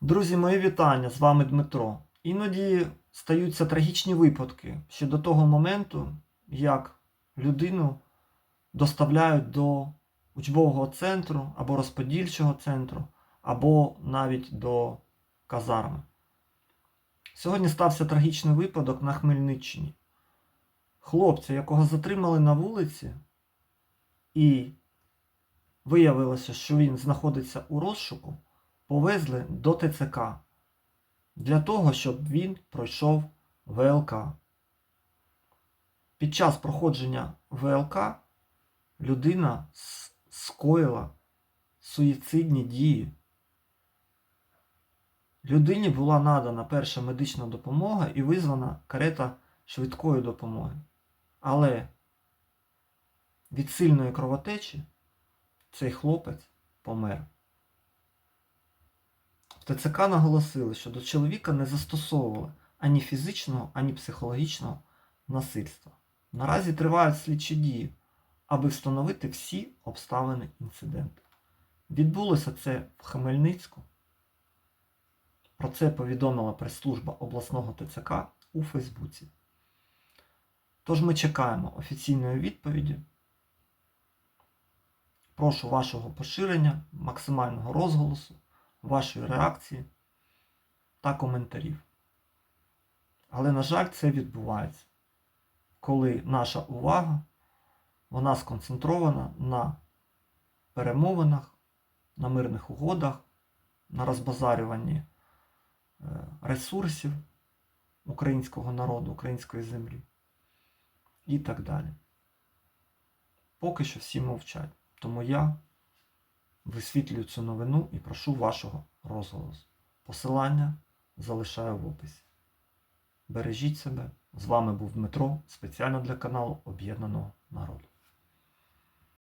Друзі, мої вітання! З вами Дмитро. Іноді стаються трагічні випадки ще до того моменту, як людину доставляють до учбового центру або розподільчого центру, або навіть до казарми. Сьогодні стався трагічний випадок на Хмельниччині. Хлопця, якого затримали на вулиці, і виявилося, що він знаходиться у розшуку, повезли до ТЦК для того, щоб він пройшов ВЛК. Під час проходження ВЛК людина скоїла суїцидні дії. Людині була надана перша медична допомога і визвана карета швидкої допомоги. Але від сильної кровотечі цей хлопець помер. ТЦК наголосили, що до чоловіка не застосовували ані фізичного, ані психологічного насильства. Наразі тривають слідчі дії, аби встановити всі обставини інциденту. Відбулося це в Хмельницьку. Про це повідомила прес-служба обласного ТЦК у Фейсбуці. Тож ми чекаємо офіційної відповіді. Прошу вашого поширення, максимального розголосу, вашої реакції та коментарів. Але, на жаль, це відбувається, коли наша увага вона сконцентрована на перемовинах, на мирних угодах, на розбазарюванні е, ресурсів українського народу, української землі і так далі. Поки що всі мовчать. Тому я висвітлюю цю новину і прошу вашого розголосу. Посилання залишаю в описі. Бережіть себе. З вами був Дмитро спеціально для каналу Об'єднаного Народу.